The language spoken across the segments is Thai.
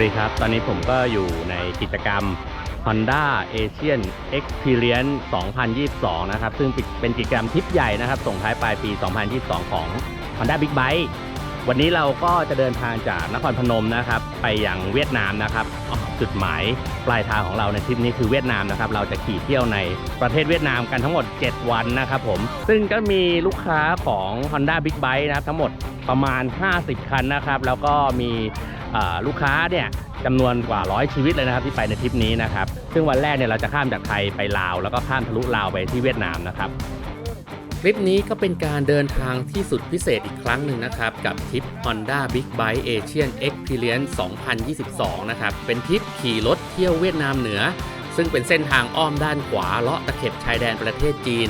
วัสดีครับ ตอนนี้ผมก็อยู่ในกิจกรรม Honda Asian Experience 2022 นะครับ ซึ่งเป็นกิจกรรมทริปใหญ่นะครับ ส่งท้ายปลายปี 2022 ของ Honda Big Bike วันนี้เราก็จะเดินทางจากนครพนมนะครับ ไปยังเวียดนามนะครับจุดหมายปลายทางของเราในทริปนี้คือเวียดนามนะครับ เราจะขี่เที่ยวในประเทศเวียดนามกันทั้งหมด 7 วันนะครับผม ซึ่งก็มีลูกค้าของ Honda Big Bike นะครับทั้งหมดประมาณ 50 คันนะครับ แล้วก็มี ลูกค้าเนี่ยจำนวนกว่าร้อยชีวิตเลยนะครับที่ไปในทริปนี้นะครับ ซึ่งวันแรกเนี่ยเราจะข้ามจากไทยไปลาว แล้วก็ข้ามทะลุลาวไปที่เวียดนามนะครับคลิปนี้ก็เป็นการเดินทางที่สุดพิเศษอีกครั้งหนึ่งนะครับ กับทริป Honda Big Bike Asian Experience 2022 นะครับ เป็นทริปขี่รถเที่ยวเวียดนามเหนือ ซึ่งเป็นเส้นทางอ้อมด้านขวาเลาะตะเข็บชายแดนประเทศจีน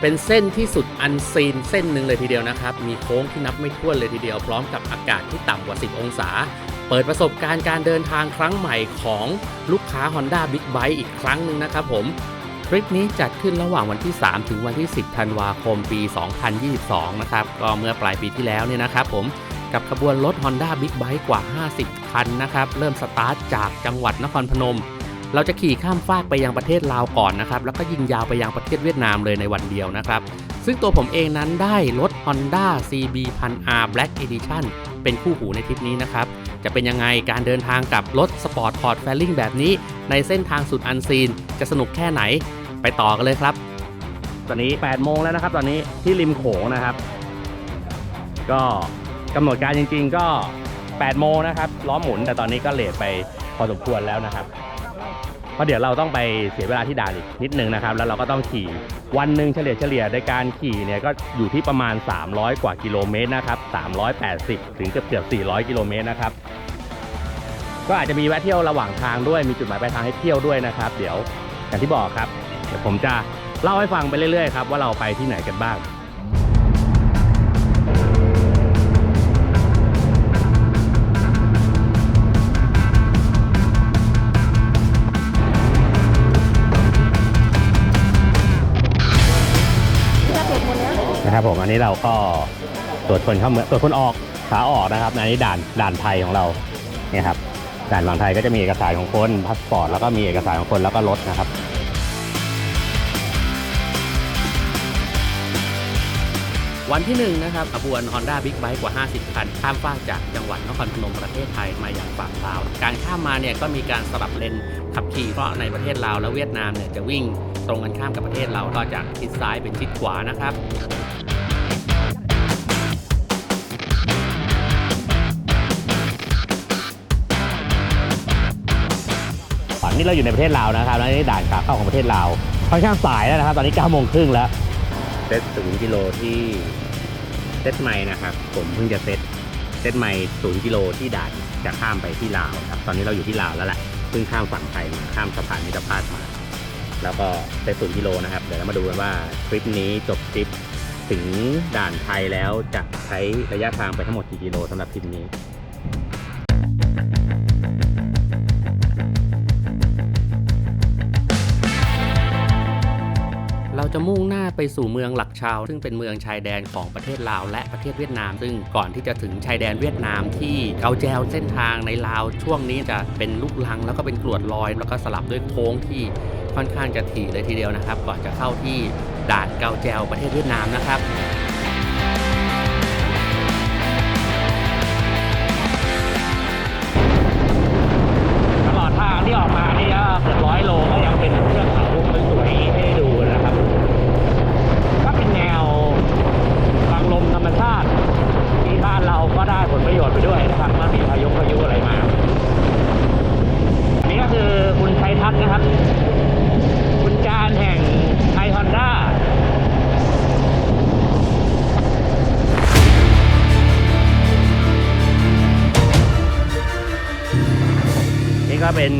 เป็นเส้นที่สุดอันซีนเส้นหนึ่งเลยทีเดียวนะครับ มีโค้งที่นับไม่ถ้วนเลยทีเดียวพร้อมกับอากาศที่ต่ำกว่า 10 องศา เปิดประสบการณ์การเดินทางครั้งใหม่ของลูกค้า Honda Big Bike อีกครั้งหนึ่งนะครับผมทริปนี้จัดขึ้นระหว่างวันที่ 3 ถึงวันที่ 10 ธันวาคมปี 2022 นะครับ ก็เมื่อปลายปีที่แล้วเนี่ยนะครับผมกับขบวนรถ Honda Big Bike กว่า 50 คันนะครับ เริ่มสตาร์ทจากจังหวัดนครพนม เราจะขี่ข้ามฟากไปยังประเทศลาวก่อนนะครับ แล้วก็ยิงยาวไปยังประเทศเวียดนามเลยในวันเดียวนะครับ ซึ่งตัวผมเองนั้นได้รถ Honda CB 1000R Black Edition เป็นคู่หูในทริปนี้นะครับ จะเป็นยังไงการเดินทางกับรถสปอร์ตพอร์ตแฟลิงแบบนี้ ในเส้นทางสุดอันซีน จะสนุกแค่ไหน ไปต่อกันเลยครับ ตอนนี้ 8 โมงแล้วนะครับ ตอนนี้ที่ริมโขงนะครับ ก็กำหนดการจริง ๆ ก็ 8 โมงนะครับล้อหมุนแต่ตอนนี้ก็เลทไปพอสมควรแล้วนะครับ เพราะเดี๋ยวเราต้องไปเสียเวลาที่ด่านอีกนิดนึงนะครับ แล้วเราก็ต้องขี่วันหนึ่งเฉลี่ยเฉลี่ยในการขี่เนี่ยก็อยู่ที่ประมาณ 300 กว่ากิโลเมตรนะครับ 380 ถึงเกือบเกือบ 400 กิโลเมตรนะครับ ก็อาจจะมีแวะเที่ยวระหว่างทางด้วย มีจุดหมายปลายทางให้เที่ยวด้วยนะครับ เดี๋ยวอย่างที่บอกครับ เดี๋ยวผมจะเล่าให้ฟังไปเรื่อยๆครับว่าเราไปที่ไหนกันบ้าง นะครับผมอันนี้เราก็ตรวจคนเข้าเมืองตรวจคนออกขาออกนะครับอันนี้ด่านด่านไทยของเราเนี่ยครับด่านฝั่งไทยก็จะมีเอกสารของคนพาสปอร์ตแล้วก็มีเอกสารของคนแล้วก็รถนะครับ วันที่1นะครับขบวน Honda Big Bike กว่า 50 คัน ข้ามฟากจากจังหวัดนครพนมประเทศไทยมาอย่างฝั่งลาว การข้ามมาเนี่ยก็มีการสลับเลนขับขี่เพราะในประเทศลาวและเวียดนามเนี่ยจะวิ่งตรงกันข้ามกับประเทศเราก็จากทิศซ้ายเป็นทิศขวานะครับฝั่งนี้เราอยู่ในประเทศลาวนะครับแล้วนี่ด่านขาเข้าของประเทศลาวค่อนข้างสายแล้วนะครับ ตอนนี้9โมงครึ่งแล้ว เซตศูนย์กิโลที่เซตใหม่นะครับ ผมเพิ่งจะเซตเซตใหม่ศูนย์กิโลที่ด่านจะข้ามไปที่ลาวครับตอนนี้เราอยู่ที่ลาวแล้วแหละเพิ่งข้ามฝั่งไทยมาข้ามสะพานมิตรภาพมาแล้วก็เซตศูนย์กิโลนะครับเดี๋ยวเรามาดูกันว่าทริปนี้จบทริปถึงด่านไทยแล้วจะใช้ระยะทางไปทั้งหมดกี่กิโลสำหรับทริปนี้ จะมุ่งหน้าไปสู่เมืองหลักชาว ซึ่งเป็นเมืองชายแดนของประเทศลาวและประเทศเวียดนาม ซึ่งก่อนที่จะถึงชายแดนเวียดนามที่เกาแจวเส้นทางในลาวช่วงนี้จะเป็นลูกลังแล้วก็เป็นกรวดลอย แล้วก็สลับด้วยโค้งที่ค่อนข้างจะถี่เลยทีเดียวนะครับ ก่อนจะเข้าที่ด่านเกาแจวประเทศเวียดนามนะครับ ก็เป็น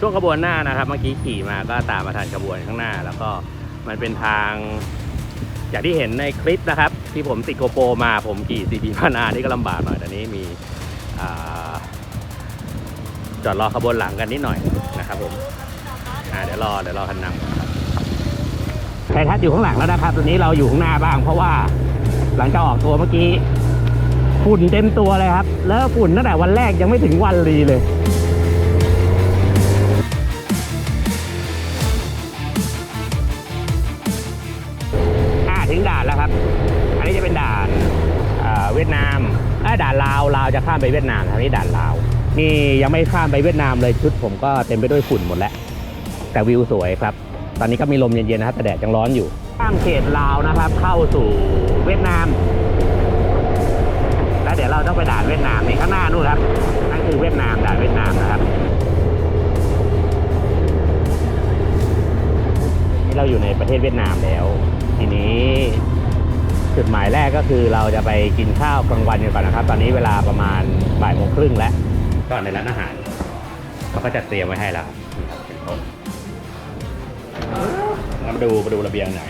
ช่วงขบวนหน้านะครับ เมื่อกี้ขี่มาก็ตามมาทันขบวนข้างหน้า แล้วก็มันเป็นทางอย่างที่เห็นในคลิปนะครับ ที่ผมติดโกโปรมาผมขี่ซีบีพานานี่ก็ลำบากหน่อยแต่นี้มีอจอดรอขบวนหลังกันนิดหน่อยนะครับผมเดี๋ยวรอเดี๋ยวรอคันนำใครทัดอยู่ข้างหลังแล้วนะครับตัวนี้เราอยู่ข้างหน้าบ้าง เพราะว่าหลังจากออกตัวเมื่อกี้ฝุ่นเต็มตัวเลยครับ แล้วฝุ่นตั้งแต่วันแรกยังไม่ถึงวันรีเลย ถึงด่านแล้วครับ อันนี้จะเป็นด่านเวียดนามด่านลาวลาวจะข้ามไปเวียดนามทางนี้ด่านลาว นี่ยังไม่ข้ามไปเวียดนามเลยชุดผมก็เต็มไปด้วยฝุ่นหมดแล้ว แต่วิวสวยครับ ตอนนี้ก็มีลมเย็นๆนะครับแต่แดดยังร้อนอยู่ ข้ามเขตลาวนะครับ เข้าสู่เวียดนาม แล้วเดี๋ยวเราต้องไปด่านเวียดนามนี่ข้างหน้านู่นครับนั่นคือเวียดนามด่านเวียดนามนะครับนี่เราอยู่ในประเทศเวียดนามแล้ว ทีนี้จุดหมายแรกก็คือเราจะไปกินข้าวกลางวันกันก่อนนะครับ ตอนนี้เวลาประมาณบ่ายโมงครึ่งแล้วก็ในร้านอาหารเขาก็จัดเตรียมไว้ให้แล้วครับนี่ครับเป็นต๊ะแล้วมาดูมาดูระเบียงไหน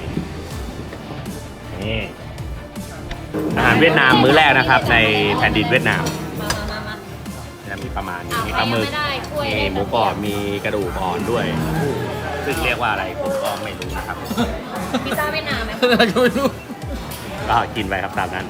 นี่อาหารเวียดนามมื้อแรกนะครับ ในแผ่นดินเวียดนามมามามาจะมีประมาณนี้มีปลาหมึกมีหมูกรอบมีกระดูกอ่อนด้วย ซึ่งเรียกว่าอะไรผมก็ไม่รู้นะครับ พิซซ่าเวียดนามไหมก็กินไปครับตามนั้น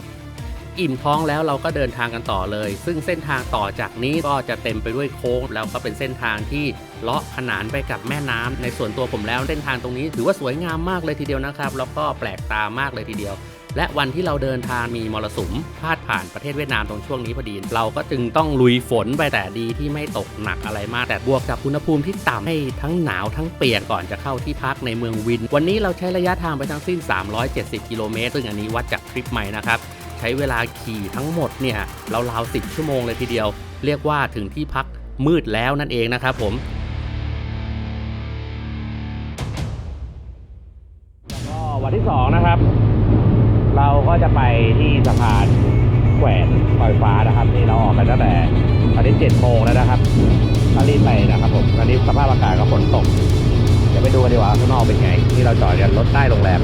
อิ่มท้องแล้วเราก็เดินทางกันต่อเลย ซึ่งเส้นทางต่อจากนี้ก็จะเต็มไปด้วยโค้งแล้วก็เป็นเส้นทางที่เลาะขนานไปกับแม่น้ำในส่วนตัวผมแล้วเส้นทางตรงนี้ ถือว่าสวยงามมากเลยทีเดียวนะครับ แล้วก็แปลกตามากเลยทีเดียว และวันที่เราเดินทางมีมรสุมพาดผ่านประเทศเวียดนามตรงช่วงนี้พอดี เราก็จึงต้องลุยฝนไปแต่ดีที่ไม่ตกหนักอะไรมาก แต่บวกกับอุณหภูมิที่ต่ำให้ทั้งหนาวทั้งเปียกก่อนจะเข้าที่พักในเมืองวิน วันนี้เราใช้ระยะทางไปทั้งสิ้น 370 กิโลเมตรซึ่งอันนี้วัดจากทริปใหม่นะครับใช้เวลาขี่ทั้งหมดเนี่ยราวๆ10 ชั่วโมงเลยทีเดียว เรียกว่าถึงที่พักมืดแล้วนั่นเองนะครับผมก็วันที่สองนะครับ เราก็จะไปที่สะพานแขวนลอยฟ้านะครับ นี่เราออกกันตั้งแต่ตอนนี้เจ็ดโมงแล้วนะครับก็รีบไปนะครับผมตอนนี้สภาพอากาศก็ฝนตกเดี๋ยวไปดูกันดีกว่าข้างนอกเป็นไง ที่เราจอดกันรถใต้โรงแรม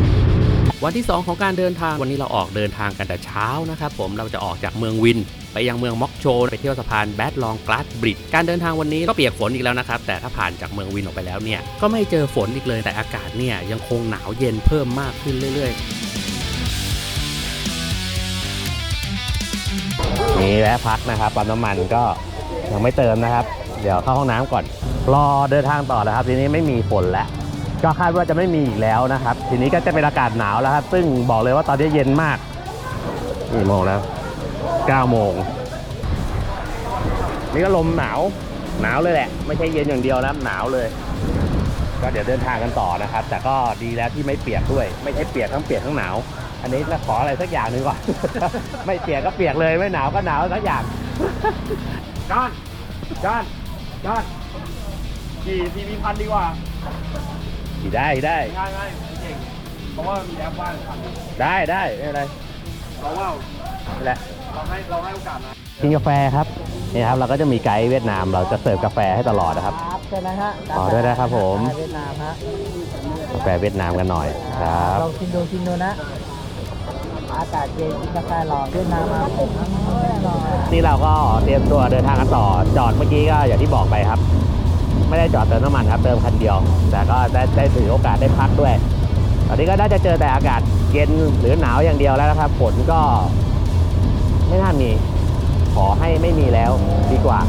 วันที่ 2 ของการเดินทางวันนี้เราออกเดินทางกันแต่เช้านะครับผมเราจะออกจากเมืองวิน ไปยังเมืองม็อกโชไปเที่ยวสะพานแบดลองกลาสบริดการเดินทางวันนี้ก็เปียกฝนอีกแล้วนะครับ แต่ถ้าผ่านจากเมืองวินออกไปแล้วเนี่ยก็ไม่เจอฝนอีกเลยแต่อากาศเนี่ยยังคงหนาวเย็นเพิ่มมากขึ้นเรื่อย ๆ นี่แวะพักนะครับปั๊มน้ำมันก็ยังไม่เติมนะครับ เดี๋ยวเข้าห้องน้ำก่อน รอเดินทางต่อแล้วครับ ทีนี้ไม่มีฝนแล้ว ก็คาดว่าจะไม่มีอีกแล้วนะครับ ทีนี้ก็จะเป็นอากาศหนาวแล้วครับ ซึ่งบอกเลยว่าตอนนี้เย็นมากกี่โมงแล้ว9โมงนี่ก็ลมหนาวหนาวเลยแหละ ไม่ใช่เย็นอย่างเดียวนะหนาวเลย ก็เดี๋ยวเดินทางกันต่อนะครับ แต่ก็ดีแล้วที่ไม่เปียกด้วย ไม่ใช่เปียกทั้งเปียกทั้งหนาว อันนี้เราขออะไรสักอย่างหนึ่งก่อน ไม่เปียกก็เปียกเลย ไม่หนาวก็หนาวสักอย่างจอนจอนจอนขี่ทีวีพันดีกว่าขี่ได้ขี่ได้ ง่ายง่ายเก่งเพราะว่ามีแอปว่างครับได้ได้ไม่เป็นไรเราว่านี่แหละเราให้เราให้โอกาสนะกินกาแฟครับนี่ครับเราก็จะมีไกด์เวียดนาม เราจะเสิร์ฟกาแฟให้ตลอดนะครับครับใช่ไหมฮะขอด้วยนะครับผมเวียดนามฮะกาแฟเวียดนามกันหน่อยครับลองกินดูกินดูนะ อากาศเย็นกินกาแฟร้อนเวียดนามมาผมร่อยนี่เราก็เตรียมตัวเดินทางกันต่อ จอดเมื่อกี้ก็อย่างที่บอกไปครับ ไม่ได้จอดเติมน้ำมันครับเติมคันเดียว แต่ก็ได้ได้ถือโอกาสได้พักด้วย ตอนนี้ก็น่าจะเจอแต่อากาศเย็นหรือหนาวอย่างเดียวแล้วนะครับฝนก็ ไม่น่ามี ขอให้ไม่มีแล้วดีกว่า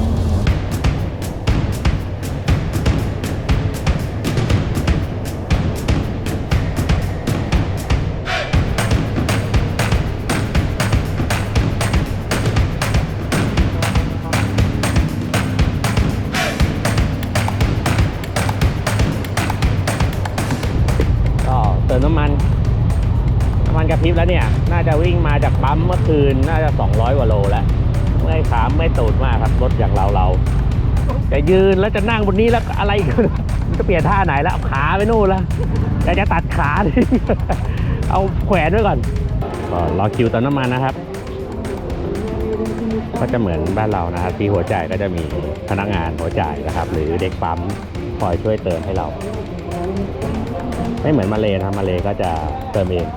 จะวิ่งมาจากปั๊มเมื่อคืนน่าจะ 200 กว่าโลแล้วเมื่อยขาไม่ตูดมากครับรถอย่างเราเราจะยืนแล้วจะนั่งบนนี้แล้วอะไรกันจะเปลี่ยนท่าไหนแล้วเอาขาไปนู่นแล้วอยากจะตัดขาดิเอาแขวนไว้ก่อนก็รอคิวเติมน้ำมันนะครับ ก็จะเหมือนบ้านเรานะครับที่หัวจ่ายก็จะมีพนักงานหัวจ่ายนะครับ หรือเด็กปั๊มคอยช่วยเติมให้เรา ไม่เหมือนมาเลนะครับมาเลก็จะเติมเอง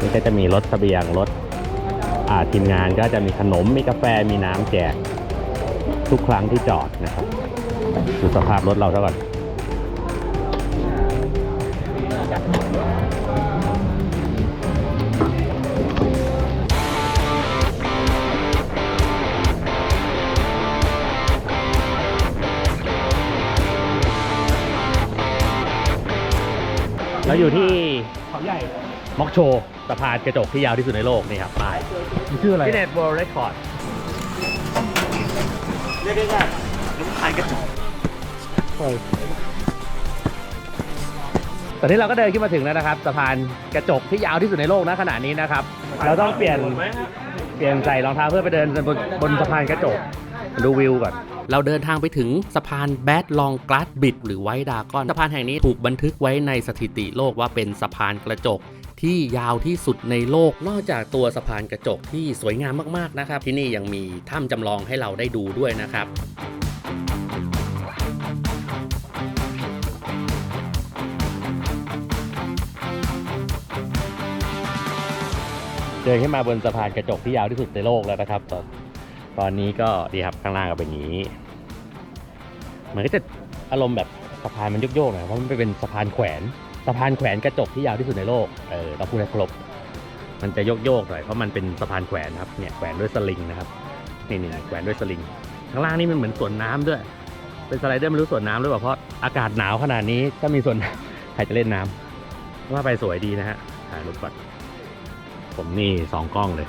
นี่ก็จะมีรถสเบียงรถทีมงานก็จะมีขนมมีกาแฟมีน้ำแจกทุกครั้งที่จอดนะครับดูสภาพรถเราซะก่อนเราอยู่ที่เขาใหญ่ม็อกโชว์ สะพานกระจกที่ยาวที่สุดในโลกนี่ครับป้ายมันชื่ออะไรที่เน็ตเวิลด์เรคคอร์ดเรียกง่ายๆน้ำพายกระจกตอนนี้เราก็เดินขึ้นมาถึงแล้วนะครับสะพานกระจกที่ยาวที่สุดในโลกนะขณะนี้นะครับ เราต้องเปลี่ยนเปลี่ยนใส่รองเท้าเพื่อไปเดินบนบนสะพานกระจกดูวิวก่อนเราเดินทางไปถึงสะพานแบดลองกลาสบิดหรือไวดากอน สะพานแห่งนี้ถูกบันทึกไว้ในสถิติโลกว่าเป็นสะพานกระจก ที่ยาวที่สุดในโลก นอกจากตัวสะพานกระจกที่สวยงามมากๆนะครับ ที่นี่ยังมีถ้ำจำลองให้เราได้ดูด้วยนะครับเดินขึ้นมาบนสะพานกระจกที่ยาวที่สุดในโลกแล้วนะครับ ตอนตอนนี้ก็ดีครับข้างล่างก็เป็นอย่างนี้เหมือนก็จะอารมณ์แบบสะพานมันโยกๆหน่อยเพราะมันเป็นสะพานแขวน สะพานแขวนกระจกที่ยาวที่สุดในโลก เออต้องพูดให้ครบ มันจะโยกๆหน่อยเพราะมันเป็นสะพานแขวนครับ เนี่ยแขวนด้วยสลิงนะครับ นี่นี่แขวนด้วยสลิง ข้างล่างนี่มันเหมือนสวนน้ำด้วย เป็นสไลเดอร์ไม่รู้สวนน้ำหรือเปล่า เพราะอากาศหนาวขนาดนี้ถ้ามีสวนใครจะเล่นน้ำว่าไปสวยดีนะฮะ ถ่ายรูปก่อน ผมนี่สองกล้องเลย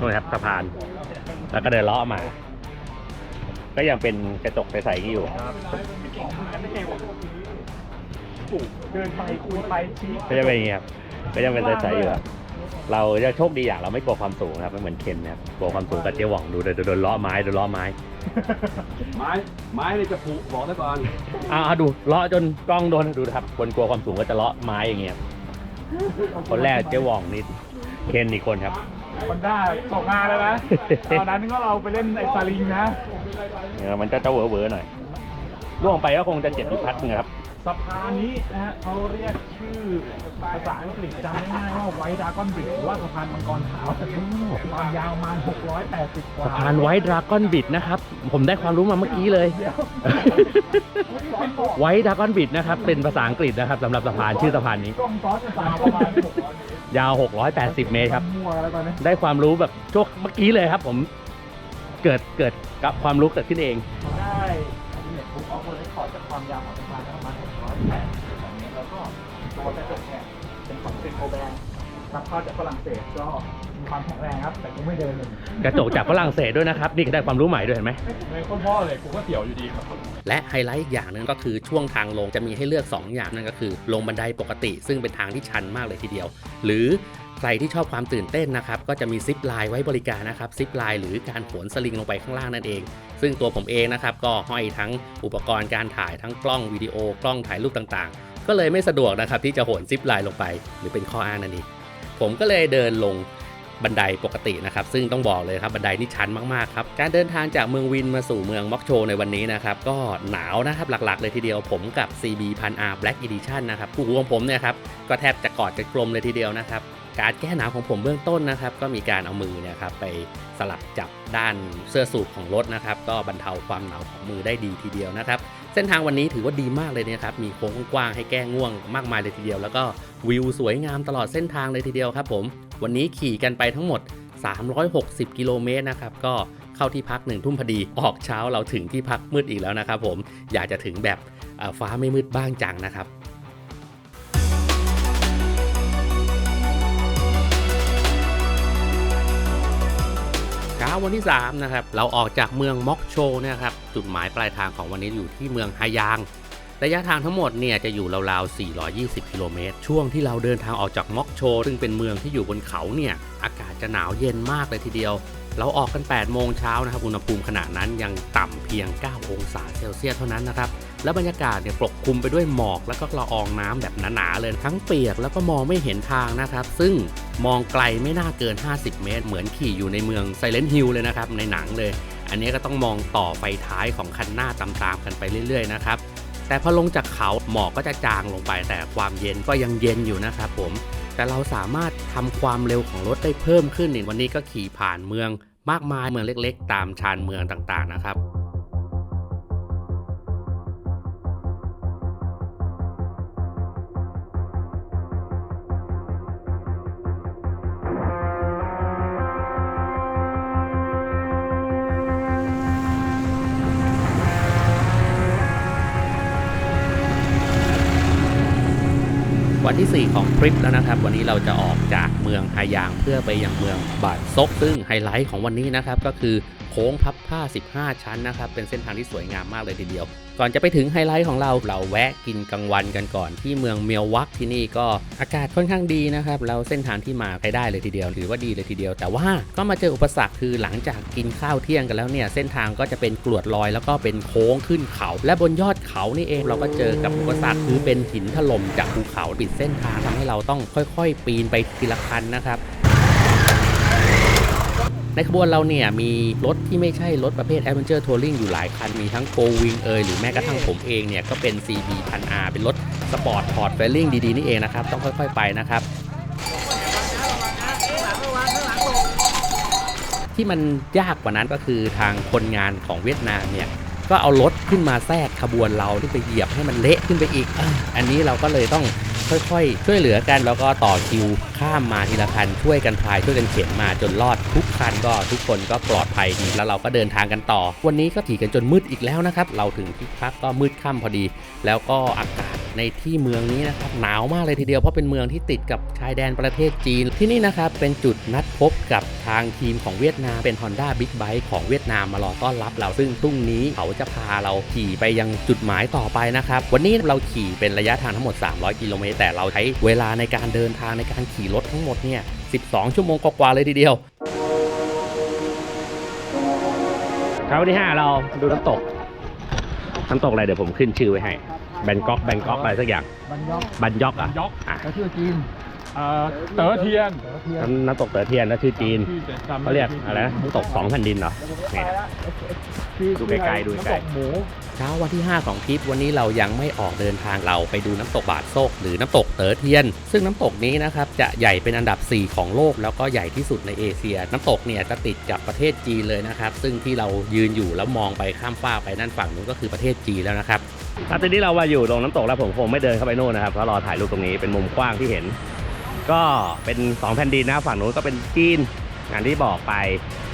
นู่นครับสะพาน แล้วก็เดินเลาะมา ก็ยังเป็นกระจกใสๆอยู่เดินไปคุยไปชี้ก็จะเป็นอย่างนี้ครับก็ยังเป็นใสๆอยู่ครับเราจะโชคดีอย่างเราไม่กลัวความสูงครับไม่เหมือนเคนนะครับกลัวความสูงกับเจ๊หว่องดูเดินโดนล้อไม้โดนล้อไม้ ไม้ไม้เลยจะผุบอกได้ก่อนอ้าวดูเลาะจนกล้องโดนดูนะครับคนกลัวความสูงก็จะเลาะไม้อย่างเงี้ยคนแรกเจ๊หว่องนี่เคนอีกคนครับ มันได้สองงานแล้วนะ ตอนนั้นก็เราไปเล่นไอ้ซาลิงนะเออมันจะจะเวอร์เวอร์หน่อยล่วงไปก็คงจะเจ็บอยู่พักหนึงครับสะพานนี้นะฮะเขาเรียกชื่อภาษาอังกฤษจำง่ายๆว่าไวดากอนบริดหรือว่าสะพานมังกรขาวความยาวประมาณ680กว่าสะพานไวท์ดราก้อนบิดนะครับ ผมได้ความรู้มาเมื่อกี้เลยไวท์ดราก้อนบิดนะครับ เป็นภาษาอังกฤษนะครับสำหรับสะพานชื่อสะพานนี้ กล้องซ้อนกันสามประมาณ600ยาว 680 เมตรครับ มั่วแล้วตอนนี้ได้ความรู้แบบโชคเมื่อกี้เลยครับผม เกิดเกิดกับความรู้เกิดขึ้นเองเขาได้เน็ตบุ๊กออฟเรคคอร์ดจากความยาวของสะพานประมาณ680เมตรแล้วก็ตัวกระจกเนี่ยเป็นของเซนโคแบงนำเข้าจากฝรั่งเศสก็มี ความแข็งแรงครับ แต่กูไม่เดินเลยกระจกจากฝรั่งเศสด้วยนะครับ นี่ก็ได้ความรู้ใหม่ด้วยเห็นไหมไม่ค่อยพ่อเลยกูก็เสียวอยู่ดีครับ และไฮไลท์อีกอย่างหนึงก็คือช่วงทางลงจะมีให้เลือก 2 อย่างนั่นก็คือ ลงบันไดปกติ ซึ่งเป็นทางที่ชันมากเลยทีเดียว หรือใครที่ชอบความตื่นเต้นนะครับ ก็จะมีซิปไลน์ไว้บริการนะครับซิปไลน์หรือการโหนสลิงลงไปข้างล่างนั่นเอง ซึ่งตัวผมเองนะครับก็ห้อยทั้งอุปกรณ์การถ่ายทั้งกล้องวิดีโอกล้องถ่ายรูปต่างๆ ก็เลยไม่สะดวกนะครับที่จะโหนซิปไลน์ลงไป หรือเป็นข้ออ้างนั่นเองผมก็เลยเดินลง บันไดปกตินะครับ ซึ่งต้องบอกเลยครับบันไดนี่ชันมากๆครับ การเดินทางจากเมืองวินมาสู่เมืองม็อกโชในวันนี้นะครับ ก็หนาวนะครับหลักๆ เลยทีเดียวผมกับ CB 1 0 0 R Black Edition นะครับคู่หูของผมเนี่ยครับก็แทบจะกอดกันกลมเลยทีเดียวนะครับการแก้หนาวของผมเบื้องต้นนะครับ ก็มีการเอามือเนี่ยครับไปสลับจับด้านเสื้อสูทของรถนะครับ ก็บรรเทาความหนาวของมือได้ดีทีเดียวนะครับ เส้นทางวันนี้ถือว่าดีมากเลยนะครับ มีโค้งกว้างให้แก้ง่วงมากมายเลยทีเดียว แล้วก็วิวสวยงามตลอดเส้นทางเลยทีเดียวครับผม วันนี้ขี่กันไปทั้งหมด 360 กิโลเมตรนะครับ ก็เข้าที่พักหนึ่งทุ่มพอดี ออกเช้าเราถึงที่พักมืดอีกแล้วนะครับผม อยากจะถึงแบบฟ้าไม่มืดบ้างจังนะครับ วันที่ 3 นะครับ เราออกจากเมืองม็อกโชนะครับ จุดหมายปลายทางของวันนี้อยู่ที่เมืองฮายาง ระยะทางทั้งหมดเนี่ยจะอยู่ราวๆ 420 กิโลเมตร ช่วงที่เราเดินทางออกจากม็อกโช ซึ่งเป็นเมืองที่อยู่บนเขาเนี่ย อากาศจะหนาวเย็นมากเลยทีเดียว เราออกกัน 8 โมงเช้านะครับ อุณหภูมิขณะนั้นยังต่ำเพียง 9 องศาเซลเซียสเท่านั้นนะครับ แล้วบรรยากาศเนี่ยปกคลุมไปด้วยหมอกแล้วก็ละอองน้ำแบบหนาๆเลยทั้งเปียกแล้วก็มองไม่เห็นทางนะครับ ซึ่งมองไกลไม่น่าเกิน 50 เมตร เหมือนขี่อยู่ในเมืองไซเลน t h ฮิลเลยนะครับในหนังเลย อันนี้ก็ต้องมองต่อไฟท้ายของคันหน้าตามๆกันไปเรื่อยๆนะครับแต่พอลงจากเขาหมอกก็จะจางลงไปแต่ความเย็นก็ยังเย็นอยู่นะครับผม แต่เราสามารถทำความเร็วของรถได้เพิ่มขึ้นนี่วันนี้ก็ขี่ผ่านเมืองมากมายเมืองเล็กๆ ตามชานเมืองต่างๆนะครับ ที่ 4 ของทริปแล้วนะครับ วันนี้เราจะออกจากเมืองฮายางเพื่อไปยังเมืองบาดซกซึ่งไฮไลท์ของวันนี้นะครับก็คือ โค้งพับผ้า 15 ชั้นนะครับ เป็นเส้นทางที่สวยงามมากเลยทีเดียว ก่อนจะไปถึงไฮไลท์ของเราเราแวะกินกลางวันกันก่อนที่เมืองเมียววักที่นี่ก็อากาศค่อนข้างดีนะครับแล้วเส้นทางที่มาไปได้เลยทีเดียวถือว่าดีเลยทีเดียว แต่ว่าก็มาเจออุปสรรคคือหลังจากกินข้าวเที่ยงกันแล้วเนี่ยเส้นทางก็จะเป็นกรวดลอย แล้วก็เป็นโค้งขึ้นเขา และบนยอดเขานี่เองเราก็เจอกับอุปสรรคคือเป็นหินถล่มจากภูเขาปิดเส้นทางทำให้เราต้องค่อย ๆ ปีนไปทีละคันนะครับ ในขบวนเราเนี่ยมีรถที่ไม่ใช่รถประเภท Adventure Touring อยู่หลายคัน มีทั้ง Go Wing เอยหรือแม้กระทั่งผมเองเนี่ยก็เป็น CB 1000 R เป็นรถสปอร์ตพอร์ตเฟลลิ่งดีๆนี่เองนะครับ ต้องค่อย ๆ ไปนะครับที่มันยากกว่านั้นก็คือทางคนงานของเวียดนามเนี่ยก็เอารถขึ้นมาแทรกขบวนเราที่ไปเหยียบให้มันเละขึ้นไปอีกอะอันนี้เราก็เลยต้อง ค่อยๆ ช่วยเหลือกันแล้วก็ต่อคิวข้ามมาทีละคันช่วยกันพายช่วยกันเข็นมาจนรอดทุกคันก็ทุกคนก็ปลอดภัยดีแล้วเราก็เดินทางกันต่อ วันนี้ก็ถี่กันจนมืดอีกแล้วนะครับ เราถึงที่พักก็มืดค่ำพอดี แล้วก็อากาศ ในที่เมืองนี้นะครับหนาวมากเลยทีเดียวเพราะเป็นเมืองที่ติดกับชายแดนประเทศจีน ที่นี่นะครับเป็นจุดนัดพบกับทางทีมของเวียดนามเป็น Honda Big Bike ของเวียดนามมารอต้อนรับเราซึ่งพรุ่งนี้เขาจะพาเราขี่ไปยังจุดหมายต่อไปนะครับวันนี้เราขี่เป็นระยะทางทั้งหมด 300 กิโลเมตรแต่เราใช้เวลาในการเดินทางในการขี่รถทั้งหมดเนี่ย 12 ชั่วโมงกว่าๆเลยทีเดียวเช้าวที่ 5 เราดูน้ำตกน้ำตกอะไรเดี๋ยวผมขึ้นชื่อไว้ให้ แบงกอกแบงกอกอะไรสักอย่าง บันยอกบันยอกอะยอกอะก็ชื่อจีนเอ่อเต๋อเทียนเดี๋ยวเทียนน้ำน้ำตกเต๋อเทียนแล้วชื่อจีนที่จะจำเขาเรียกอะไรนะน้ำตกสองแผ่นดินเหรอเนี่ย ดูไกลๆดูไกลๆน้ำตหมูเช้าวันที่ 5 ของทริปวันนี้เรายังไม่ออกเดินทางเราไปดูน้ำตกบาดโซก หรือน้ำตกเต๋อเทียน ซึ่งน้ำตกนี้นะครับจะใหญ่เป็นอันดับ 4 ของโลก แล้วก็ใหญ่ที่สุดในเอเชีย น้ำตกเนี่ยจะติดกับประเทศจีนเลยนะครับซึ่งที่เรายืนอยู่แล้วมองไปข้ามฟ้ากไปนั่นฝั่งนู้นก็คือประเทศจีนแล้วนะครับถ้าตอนนี้เรามาอยู่ตรงน้ำตกแล้วผมคงไม่เดินเข้าไปนู่นนะครับเพราะรอถ่ายรูปตรงนี้เป็นมุมกว้างที่เห็น ก็เป็นสองแผ่นดินนะฝั่งนู้นก็เป็นจีนงานที่บอกไป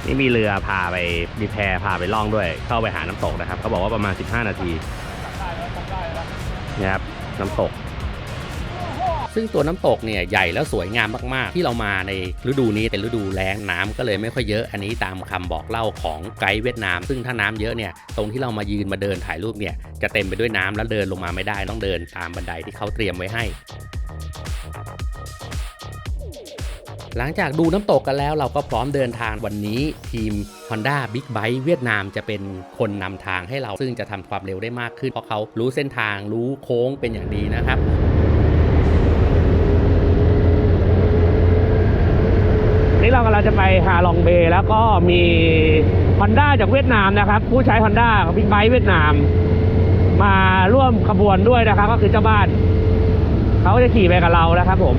นี่มีเรือพาไปมีแพพาไปล่องด้วย เข้าไปหาน้ำตกนะครับเขาบอกว่าประมาณ 15 นาทีนะครับน้ำตก ซึ่งตัวน้ำตกเนี่ยใหญ่แล้วสวยงามมากๆ ที่เรามาในฤดูนี้เป็นฤดูแล้งน้ำก็เลยไม่ค่อยเยอะ อันนี้ตามคำบอกเล่าของไกด์เวียดนาม ซึ่งถ้าน้ำเยอะเนี่ยตรงที่เรามายืนมาเดินถ่ายรูปเนี่ยจะเต็มไปด้วยน้ำแล้วเดินลงมาไม่ได้ต้องเดินตามบันไดที่เขาเตรียมไว้ให้ หลังจากดูน้ำตกกันแล้วเราก็พร้อมเดินทางวันนี้ ทีม Honda Big Bike เวียดนามจะเป็นคนนำทางให้เราซึ่งจะทำความเร็วได้มากขึ้น เพราะเขารู้เส้นทางรู้โค้งเป็นอย่างดีนะครับนี่เรากำลังจะไปฮาลองเบย์แล้วก็มี Honda จากเวียดนามนะครับ ผู้ใช้ Honda บิ๊กไบค์เวียดนาม มาร่วมขบวนด้วยนะครับ ก็คือเจ้าบ้าน เขาจะขี่ไปกับเรานะครับผม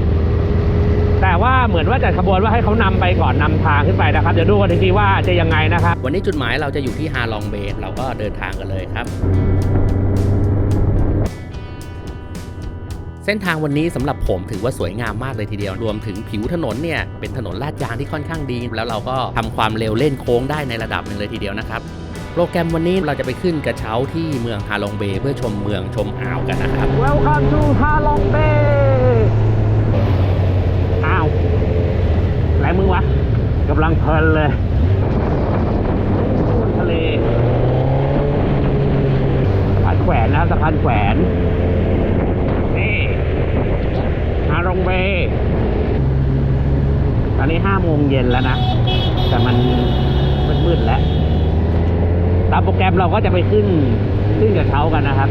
แต่ว่าเหมือนว่าจัดขบวนว่าให้เขานำไปก่อนนำทางขึ้นไปนะครับ เดี๋ยวดูกันทีว่าจะยังไงนะครับ วันนี้จุดหมายเราจะอยู่ที่ฮาลองเบย์เราก็เดินทางกันเลยครับ เส้นทางวันนี้สำหรับผมถือว่าสวยงามมากเลยทีเดียว รวมถึงผิวถนนเนี่ยเป็นถนนลาดยางที่ค่อนข้างดี แล้วเราก็ทำความเร็วเล่นโค้งได้ในระดับหนึ่งเลยทีเดียวนะครับ โปรแกรมวันนี้เราจะไปขึ้นกระเช้าที่เมืองฮาลองเบย์เพื่อชมเมืองชมอ่าวกันนะครับ Welcome to Ha Long Bay อ้าว อะไรมึงวะกำลังเพลินเลยทะเลสะพานแขวนนะสะพานแขวนนี่ฮาลองเบตอนนี้ห้าโมงเย็นแล้วนะ แต่มันมืดๆแล้ว ตามโปรแกรมเราก็จะไปขึ้นขึ้นกับเช้ากันนะครับ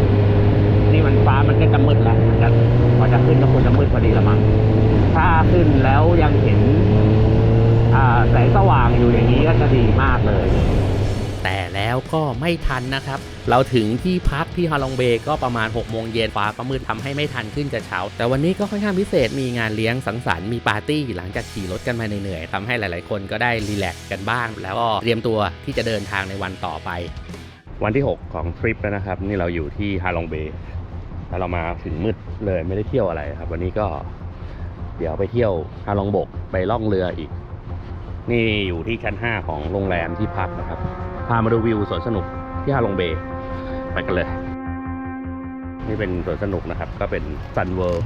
นี่มันฟ้ามันก็จะมืดแล้วมันจะพอจะขึ้นก็ควรจะมืดพอดีละมั้ง ถ้าขึ้นแล้วยังเห็นอ่าแสงสว่างอยู่อย่างนี้ก็จะดีมากเลย แต่แล้วก็ไม่ทันนะครับ เราถึงที่พักที่ฮาลองเบย์ก็ประมาณ6โมงเย็นฟ้าก็มืดทำให้ไม่ทันขึ้นกระเช้า แต่วันนี้ก็ค่อนข้างพิเศษมีงานเลี้ยงสังสรรค์มีปาร์ตี้หลังจากขี่รถกันมาเหนื่อยๆทำให้หลายๆ คนก็ได้รีแลกซ์กันบ้าง แล้วก็เตรียมตัวที่จะเดินทางในวันต่อไป วันที่ 6 ของทริปแล้วนะครับ นี่เราอยู่ที่ฮาลองเบย์แล้วเรามาถึงมืดเลยไม่ได้เที่ยวอะไรครับ วันนี้ก็ เดี๋ยวไปเที่ยวอาลองบกไปล่องเรืออีก นี่อยู่ที่ชั้น 5 ของโรงแรมที่พักนะครับ พามาดูวิวสวนสนุกที่ฮาลองเบไปกันเลย นี่เป็นสวนสนุกนะครับ ก็เป็นซันเวิร์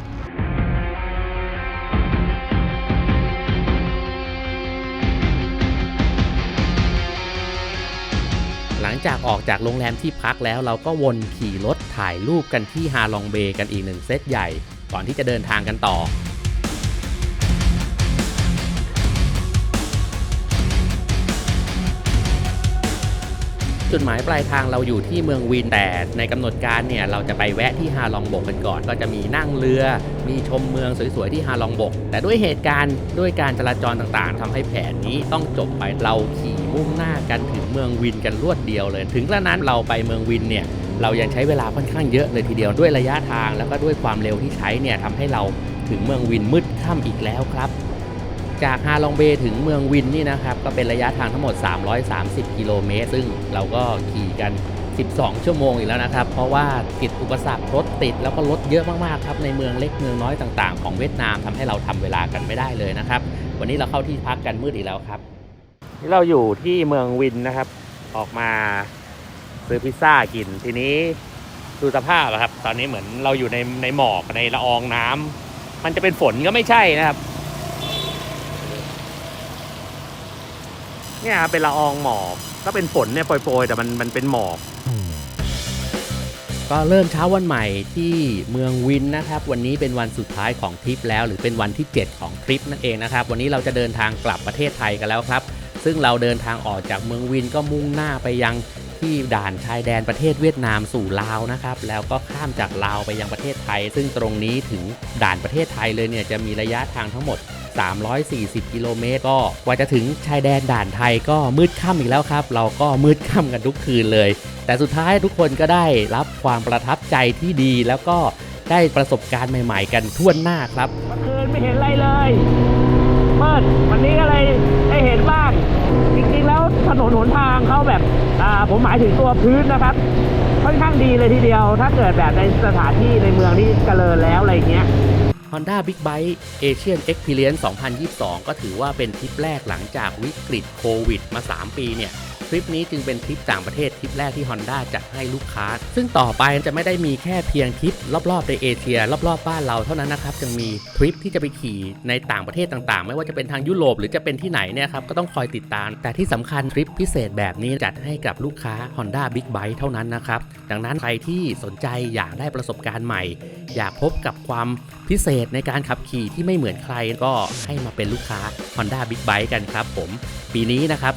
หลังจากออกจากโรงแรมที่พักแล้วเราก็วนขี่รถถ่ายรูปกันที่ฮาลองเบกันอีกหนึ่งเซตใหญ่ ก่อนที่จะเดินทางกันต่อ จุดหมายปลายทางเราอยู่ที่เมืองวินแต่ในกำหนดการเนี่ยเราจะไปแวะที่ฮาลองบกกันก่อน ก็จะมีนั่งเรือ มีชมเมืองสวยๆที่ฮาลองบก แต่ด้วยเหตุการณ์ด้วยการจราจรต่างๆทำให้แผนนี้ต้องจบไปเราขี่มุ่งหน้ากันถึงเมืองวินกันรวดเดียวเลย ถึงกระนั้นเราไปเมืองวินเนี่ยเรายังใช้เวลาค่อนข้างเยอะเลยทีเดียวด้วยระยะทาง แล้วก็ด้วยความเร็วที่ใช้เนี่ยทำให้เราถึงเมืองวินมืดค่ำอีกแล้วครับ จากฮาลองเบถึงเมืองวินนี่นะครับ ก็เป็นระยะทางทั้งหมด 330 กิโลเมตร ซึ่งเราก็ขี่กัน 12 ชั่วโมงอีกแล้วนะครับ เพราะว่าติดอุปสรรครถติดแล้วก็รถเยอะมากๆครับ ในเมืองเล็กเมืองน้อยต่างๆ ของเวียดนามทำให้เราทำเวลากันไม่ได้เลยนะครับ วันนี้เราเข้าที่พักกันมืดอีกแล้วครับนี่เราอยู่ที่เมืองวินนะครับ ออกมาซื้อพิซซ่ากินทีนี้ดูสภาพอะครับ ตอนนี้เหมือนเราอยู่ในในหมอกในละอองน้ำมันจะเป็นฝนก็ไม่ใช่นะครับ เนี่ยครับเป็นละอองหมอกก็เป็นฝนเนี่ยโปรยๆ แต่มันมันเป็นหมอกก็เริ่มเช้าวันใหม่ที่เมืองวินนะครับ วันนี้เป็นวันสุดท้ายของทริปแล้ว หรือเป็นวันที่ 7 ของทริปนั่นเองนะครับ วันนี้เราจะเดินทางกลับประเทศไทยกันแล้วครับ ซึ่งเราเดินทางออกจากเมืองวินก็มุ่งหน้าไปยังที่ด่านชายแดนประเทศเวียดนามสู่ลาวนะครับ แล้วก็ข้ามจากลาวไปยังประเทศไทย ซึ่งตรงนี้ถึงด่านประเทศไทยเลยเนี่ยจะมีระยะทางทั้งหมด 340 กิโลเมตรก็กว่าจะถึงชายแดนด่านไทยก็มืดค่ำอีกแล้วครับ เราก็มืดค่ำกันทุกคืนเลย แต่สุดท้ายทุกคนก็ได้รับความประทับใจที่ดีแล้วก็ได้ประสบการณ์ใหม่ๆ กันทั่วหน้าครับเมื่อคืนไม่เห็นอะไรเลยเปิดวันนี้อะไรได้เห็นบ้าง จริงๆแล้วถนนหนทางเขาแบบอ่าผมหมายถึงตัวพื้นนะครับ ค่อนข้างดีเลยทีเดียว ถ้าเกิดแบบในสถานที่ในเมืองที่เจริญแล้วอะไรอย่างเงี้ย Honda Big Bike Asian Experience 2022 ก็ถือว่าเป็นทริปแรกหลังจากวิกฤตโควิดมา 3 ปีเนี่ย ริปนี้จึงเป็นทริปต่างประเทศทริปแรกที่ Honda จัดให้ลูกค้า ซึ่งต่อไปจะไม่ได้มีแค่เพียงทริปรอบๆในเอเชีย รอบๆบ้านเราเท่านั้นนะครับยังมีทริปที่จะไปขี่ในต่างประเทศต่างๆ ไม่ว่าจะเป็นทางยุโรปหรือจะเป็นที่ไหนเนี่ยครับก็ต้องคอยติดตาม แต่ที่สำคัญทริปพิเศษแบบนี้จัดให้กับลูกค้า Honda Big Bike เท่านั้นนะครับดังนั้นใครที่สนใจอยากได้ประสบการณ์ใหม่ อยากพบกับความพิเศษในการขับขี่ที่ไม่เหมือนใครก็ให้มาเป็นลูกค้า Honda Big Bike กันครับผม ปีนี้นะครับ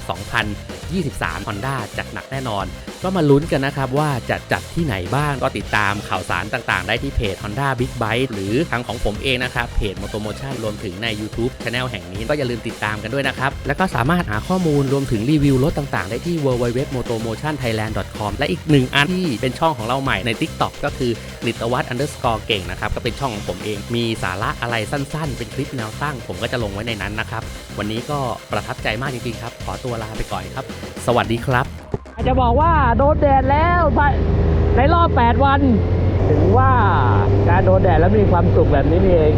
2023 Honda จัดหนักแน่นอน ก็มาลุ้นกันนะครับว่าจะจัดที่ไหนบ้างก็ติดตามข่าวสารต่างๆ ได้ที่เพจ Honda Big Bike หรือทางของผมเองนะครับเพจ Motomotion รวมถึงใน YouTube Channel แห่งนี้ก็อย่าลืมติดตามกันด้วยนะครับ แล้วก็สามารถหาข้อมูลรวมถึงรีวิวรถต่างๆ ได้ที่ www.motomotionthailand.com และอีกหนึ่งอันที่เป็นช่องของเราใหม่ใน TikTok ก็คือลิตวัต underscore เก่งนะครับก็เป็นช่องของผมเองมีสาระอะไรสั้นๆ เป็นคลิปแนวตั้ง ผมก็จะลงไว้ในนั้นนะครับวันนี้ก็ประทับใจมากจริงๆครับขอตัวลาไปก่อนครับ สวัสดีครับ จะบอกว่าโดนแดดแล้วในรอบ 8 วัน ถึงว่าการโดนแดดแล้วมีความสุขแบบนี้นี่เอง